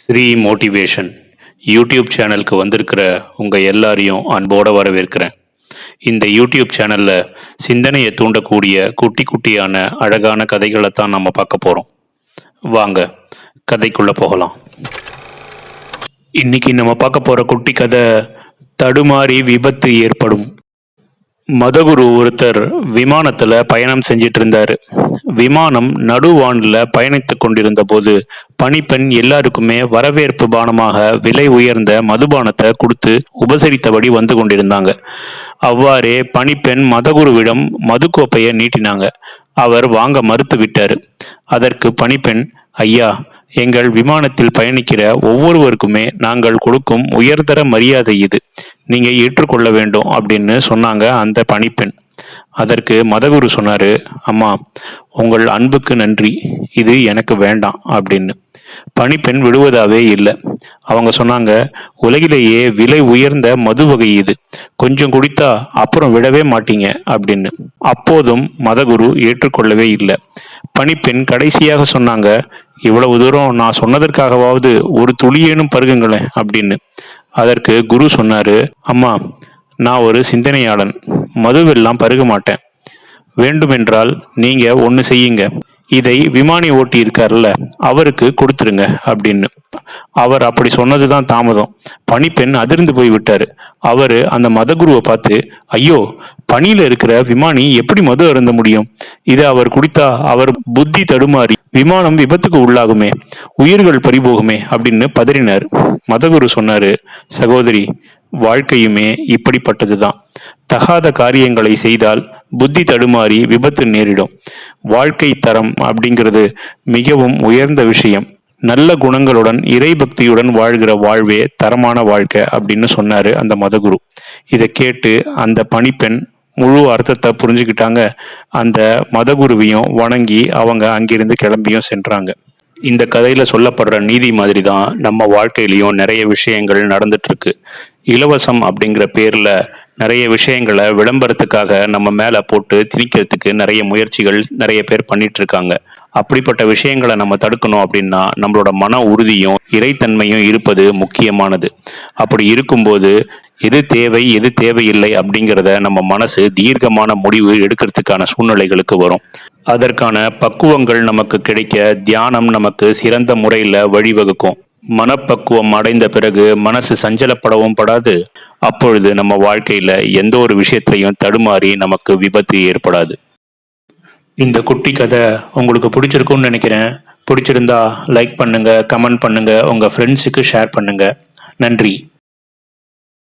Sri motivation YouTube சேனலுக்கு வந்திருக்கிற உங்கள் எல்லாரையும் அன்போடு வரவேற்கிறேன். இந்த யூடியூப் சேனலில் சிந்தனையை தூண்டக்கூடிய குட்டி குட்டியான அழகான கதைகளை தான் நம்ம பார்க்க போகிறோம் வாங்க கதைக்குள்ளே போகலாம். இன்னைக்கு நம்ம பார்க்க போகிற குட்டி கதை தடுமாறி விபத்து ஏற்படும். மதகுரு ஒருத்தர் விமானத்தில் பயணம் செஞ்சிட்டு இருந்தார். விமானம் நடுவானில் பயணித்து கொண்டிருந்த போது பணிப்பெண் எல்லாருக்குமே வரவேற்பு பானமாக விலை உயர்ந்த மதுபானத்தை கொடுத்து உபசரித்தபடி வந்து கொண்டிருந்தாங்க. அவ்வாறே பணிப்பெண் மதகுருவிடம் மதுக்கோப்பையை நீட்டினாங்க. அவர் வாங்க மறுத்து விட்டார். அதற்கு பணிப்பெண் ஐயா எங்கள் விமானத்தில் பயணிக்கிற ஒவ்வொருவருக்குமே நாங்கள் கொடுக்கும் உயர்தர மரியாதை இது. நீங்க ஏற்றுக்கொள்ள வேண்டும் அப்படின்னு சொன்னாங்க அந்த பணிப்பெண். அதற்கு மதகுரு சொன்னாரு அம்மா உங்கள் அன்புக்கு நன்றி. இது எனக்கு வேண்டாம் அப்படின்னு. பணிப்பெண் விடுவதாவே இல்லை. அவங்க சொன்னாங்க உலகிலேயே விலை உயர்ந்த மது வகை இது. கொஞ்சம் குடித்தா அப்புறம் விடவே மாட்டீங்க அப்படின்னு. அப்போதும் மதகுரு ஏற்றுக்கொள்ளவே இல்லை. பணிப்பெண் கடைசியாக சொன்னாங்க இவ்வளவு தூரம் நான் சொன்னதற்காகவாவது ஒரு துளியேனும் பருகுங்களேன் அப்படின்னு. அதற்கு குரு சொன்னாரு அம்மா நான் ஒரு சிந்தனையாளன். மதுவெல்லாம் பருக மாட்டேன் வேண்டுமென்றால் நீங்க ஒன்று செய்யுங்க. இதை விமானி ஓட்டி இருக்கார்ல அவருக்கு கொடுத்துருங்க அப்படின்னு. அவர் அப்படி சொன்னதுதான் தாமதம். பணிப்பெண் அதிர்ந்து போய் விட்டாரு அவர் அந்த மதகுருவை பார்த்து ஐயோ பணியில இருக்கிற விமானி எப்படி மது அருந்த முடியும்? இதை அவர் குடித்தா அவர் புத்தி தடுமாறி விமானம் விபத்துக்கு உள்ளாகுமே உயிர்கள் பறிபோகுமே அப்படின்னு பதறினார். மதகுரு சொன்னாரு சகோதரி வாழ்க்கையுமே இப்படிப்பட்டதுதான். தகாத காரியங்களை செய்தால் புத்தி தடுமாறி விபத்து நேரிடும். வாழ்க்கை தரம் அப்படிங்கிறது மிகவும் உயர்ந்த விஷயம். நல்ல குணங்களுடன் இறைபக்தியுடன் வாழ்கிற வாழ்வே தரமான வாழ்க்கை அப்படின்னு சொன்னாரு அந்த மதகுரு. இதை கேட்டு அந்த பணிப்பெண் முழு அர்த்தத்தை புரிஞ்சுக்கிட்டாங்க. அந்த மதகுருவையும் வணங்கி அவங்க அங்கிருந்து கிளம்பியும் சென்றாங்க. இந்த கதையில் சொல்லப்படுற நீதி மாதிரி தான் நம்ம வாழ்க்கையிலையும் நிறைய விஷயங்கள் நடந்துட்டுருக்கு. இலவசம் அப்படிங்கிற பேரில் நிறைய விஷயங்களை விளம்பரத்துக்காக நம்ம மேலே போட்டு திணிக்கிறதுக்கு நிறைய முயற்சிகள் நிறைய பேர் பண்ணிட்டு இருக்காங்க அப்படிப்பட்ட விஷயங்களை நம்ம தடுக்கணும் அப்படின்னா நம்மளோட மன உறுதியும் இறைத்தன்மையும் இருப்பது முக்கியமானது. அப்படி இருக்கும்போது எது தேவை எது தேவையில்லை அப்படிங்கிறத நம்ம மனசு தீர்க்கமான முடிவு எடுக்கிறதுக்கான சூழ்நிலைகளுக்கு வரும். அதற்கான பக்குவங்கள் நமக்கு கிடைக்க தியானம் நமக்கு சிறந்த முறையில் வழிவகுக்கும். மனப்பக்குவம் அடைந்த பிறகு மனசு சஞ்சலப்படவும் படாது. அப்பொழுது நம்ம வாழ்க்கையில எந்த ஒரு விஷயத்தையும் தடுமாறி நமக்கு விபத்து ஏற்படாது. இந்த குட்டி கதை உங்களுக்கு பிடிச்சிருக்கும்னு நினைக்கிறேன். பிடிச்சிருந்தா லைக் பண்ணுங்க கமெண்ட் பண்ணுங்க உங்க ஃப்ரெண்ட்ஸுக்கு ஷேர் பண்ணுங்க. நன்றி.